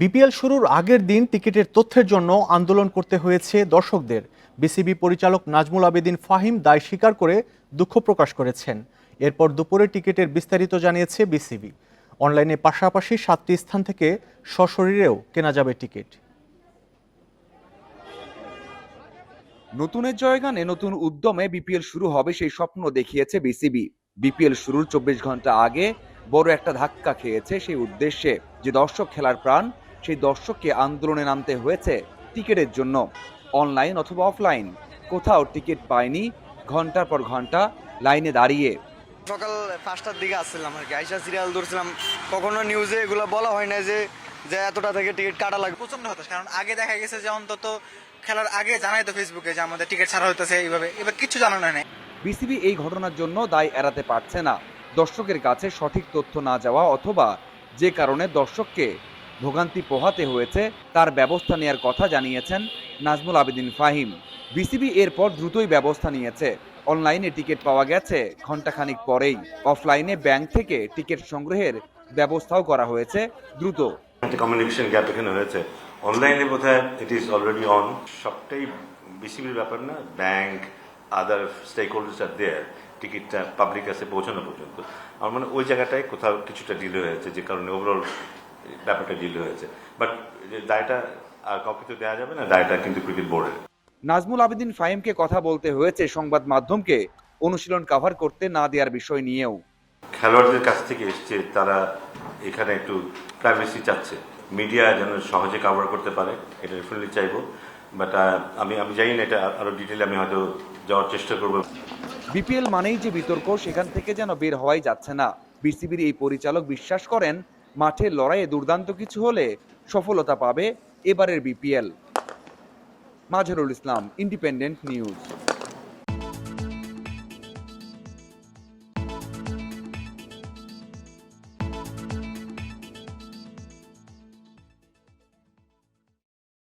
BPL শুরুর আগের দিন টিকিটের তথ্যের জন্য আন্দোলন করতে হয়েছে দর্শকদের। বিসিবি পরিচালক নাজমুল আবেদিন ফাহিম দায় স্বীকার করে দুঃখ প্রকাশ করেছেন। এরপর দুপুরে টিকিটের বিস্তারিত জানিয়েছে বিসিবি। অনলাইনে পাশাপাশি সাতটি স্থান থেকে সশরীরেও কেনা যাবে টিকিট। নতুনের জয়গানে নতুন উদ্যমে বিপিএল শুরু হবে সেই স্বপ্ন দেখিয়েছে বিসিবি। বিপিএল শুরুর চব্বিশ ঘণ্টা আগে বড় একটা ধাক্কা খেয়েছে সেই উদ্দেশ্যে যে দর্শক খেলার প্রাণ সেই দর্শককে আন্দোলনে নামতে হয়েছে টিকিটের জন্য অনলাইন অথবা অফলাইন। কোথাও টিকিট পায়নি ঘণ্টার পর ঘণ্টা লাইনে দাঁড়িয়ে। সকাল পাঁচটার দিকে আসছিলাম আর কি আইসা সিরিয়াল ধরছিলাম। কখনো নিউজে এগুলো বলা হয় না যে যে এতটা থেকে টিকিট কাটা লাগবে। প্রচণ্ড হতাশ কারণ আগে দেখা গেছে যে অন্তত খেলার আগে জানাই তো ফেসবুকে যে আমাদের টিকিট ছাড়া হইতেছে এইভাবে। এবার কিছু জানানো হয় নাই। বিসিবি এই ঘটনার জন্য দায় এড়াতে পারছে না। দর্শকের কাছে সঠিক তথ্য না যাওয়া অথবা যে কারণে দর্শককে ভোগান্তি পোহাতে হয়েছে তার ব্যবস্থা নেয়ার কথা জানিয়েছেন নাজমুল আবেদিন ফাহিম। বিসিবি এরপর দ্রুতই ব্যবস্থা নিয়েছে। অনলাইনে টিকিট পাওয়া গেছে ঘন্টাখানিক পরেই। অফলাইনে ব্যাংক থেকে টিকিট সংগ্রহের ব্যবস্থাও করা হয়েছে দ্রুত। কমিউনিকেশন গ্যাপ এখানে হয়েছে। অনলাইনে বোধ হয় ইট ইজ অলরেডি অন সবটাই বিসিবির ব্যাপার না, ব্যাংক আদার স্টেক হোল্ডার্স আর দেয়ার টিকিটটা পাবলিক কাছে পৌঁছানো পর্যন্ত। আমার মানে ওই জায়গাটায় কোথাও কিছুটা ডিলে হয়েছে, যে কারণে ওভারঅল ব্যাপারটা ডিলে হয়েছে। বাট দায়টা আর কাউকে তো দেওয়া যাবে না দায়টা কিন্তু ক্রিকেট বোর্ডের নাজমুল আবেদিন ফাহিমকে কথা বলতে হয়েছে সংবাদ মাধ্যমকে অনুশীলন কভার করতে না দেওয়ার বিষয় নিয়েও। খেলোয়াড়দের কাছ থেকে এসছে তারা এখানে একটু প্রাইভেসি চাচ্ছে। মিডিয়া যেন সহজে কাভার করতে পারে এটা ডেফিনেটলি চাইব। বাট আমি আমি জানি না এটা আরও ডিটেলে আমি হয়তো যাওয়ার চেষ্টা করব। বিপিএল মানেই যে বিতর্ক সেখান থেকে যেন বের হওয়াই যাচ্ছে না। বিসিবির এই পরিচালক বিশ্বাস করেন মাঠে লড়াইয়ে দুর্দান্ত কিছু হলে সফলতা পাবে এবারের BPL. Mazharul Islam independent news